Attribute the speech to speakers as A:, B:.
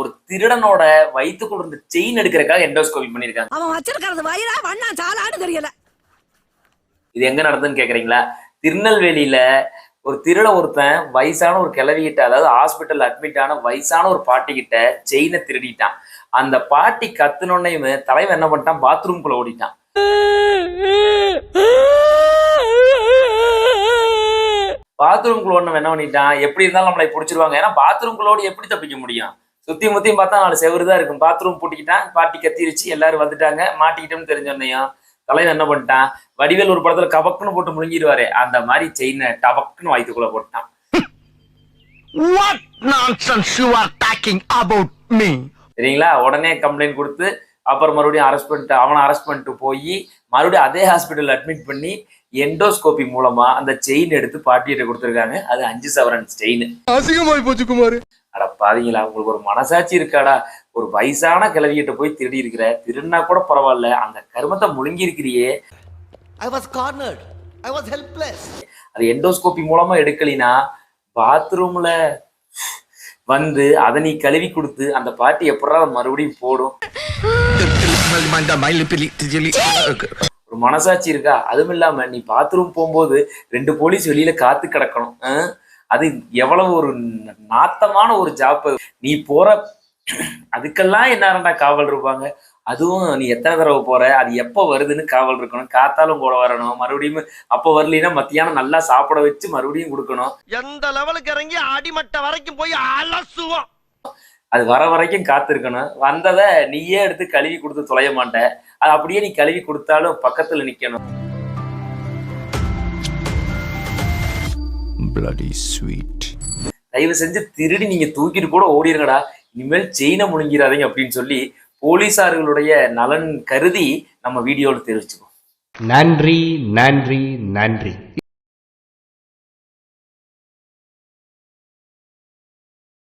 A: ஒரு திருடனோட வயித்துக்குள்ள இருந்த செயின் எடுக்கிறதுக்காக எண்டோஸ்கோபி பண்ணிருக்காங்க
B: அவன் வச்சிருக்கிறது வயிறா வண்ணா சாலான்னு தெரியல.
A: இது எங்க நடந்ததுன்னு கேக்குறீங்களா? திருநெல்வேலியில ஒரு திருட ஒருத்தன் வயசான ஒரு கிழவி கிட்ட அதாவது ஹாஸ்பிட்டல் அட்மிட் ஆன வயசான ஒரு பாட்டி கிட்ட செயினை திருடிட்டான். அந்த பாட்டி கத்துனோன்னையுமே தலைவன் என்ன பண்ணிட்டான்? பாத்ரூம்குள்ள ஓடிட்டான். பாத்ரூம்குள்ள ஒண்ணு என்ன பண்ணிட்டான்? எப்படி இருந்தாலும் நம்மளை பிடிச்சிருவாங்க. ஏன்னா பாத்ரூம்குள்ள ஓடி எப்படி தப்பிக்க முடியும்? சுத்தி முத்தியும் பார்த்தா நாலு செவரு தான் இருக்கும். பாத்ரூம் பூட்டிக்கிட்டான் பாட்டி கத்திருச்சு எல்லாரும் வந்துட்டாங்க. மாட்டிக்கிட்டோம்னு தெரிஞ்சோன்னையும் தலைவன் என்ன பண்ணிட்டான்? வடிவேல் ஒரு படத்துல கபக்குன்னு போட்டு முழுங்கிடுவாரு. அந்த மாதிரி செயினை டபக்குன்னு வயிற்றுக்குள்ள போட்டான்.
C: What nonsense you are talking about me?
A: சரிங்களா? உடனே கம்ப்ளைண்ட் கொடுத்து அப்புறம் மறுபடியும் அரெஸ்ட் பண்ணிட்டு அவனை அரெஸ்ட் பண்ணிட்டு போய் மறுபடியும் அதே ஹாஸ்பிட்டல் அட்மிட் பண்ணி எண்டோஸ்கோபி மூலமா அந்த செயின் எடுத்து பாட்டியிட்ட கொடுத்துருக்காங்க. அது அஞ்சு சவரன் செயின்
C: அசிங்கமாய் போச்சு குமார்.
A: அட பாத்தீங்களா உங்களுக்கு ஒரு மனசாட்சி இருக்காடா ஒரு வயசான கிழவிகிட்ட போய் திருடி இருக்கிற திருடினா கூட பரவாயில்ல அந்த கருமத்தை முழுங்கி இருக்கிறியே
D: I was cornered. I was helpless.
A: அது எண்டோஸ்கோபி மூலமா எடுக்கலினா பாத்ரூம்ல வந்து அதை நீ கழுவி கொடுத்து அந்த பாட்டி எப்படா மறுபடியும் போடும் ஒரு மனசாட்சி இருக்கா அதுவும் இல்லாம நீ பாத்ரூம் போகும்போது ரெண்டு போலீஸ் வெளியில காத்து கிடக்கணும்? அது எவ்வளவு ஒரு நாத்தமான ஒரு ஜாப் நீ போற அதுக்கெல்லாம் என்ன காவல் இருப்பாங்க? அதுவும் நீ எத்தனை தடவை போற? அது எப்போ வருதுன்னு காவல் இருக்கணும். காத்தாலும் கூட வரணும். மறுபடியும் அப்போ வரலைன்னா மத்தியானம் நல்லா சாப்பிட வச்சு மறுபடியும் கொடுக்கணும்.
C: எந்த லெவலுக்கு இறங்கி அடிமட்ட வரைக்கும் போய் அலசுவோம்.
A: அது வர வரைக்கும் காத்திருக்கணும். வந்ததை நீயே எடுத்து கழுவி கொடுத்து தொலைய மாட்ட. அது அப்படியே நீ கழுவி கொடுத்தாலும் பக்கத்துல நிக்கணும்.
E: Bloody sweet.
A: தயவு செஞ்சு திருடி நீங்க தூக்கிட்டு கூட ஓடிருங்கடா. இனிமேல் செயினை முழுங்கிறாதீங்க அப்படின்னு சொல்லி போலீசார்களுடைய நலன் கருதி நம்ம வீடியோவில் தெரிவிச்சுக்கோம்
F: நன்றி நன்றி நன்றி.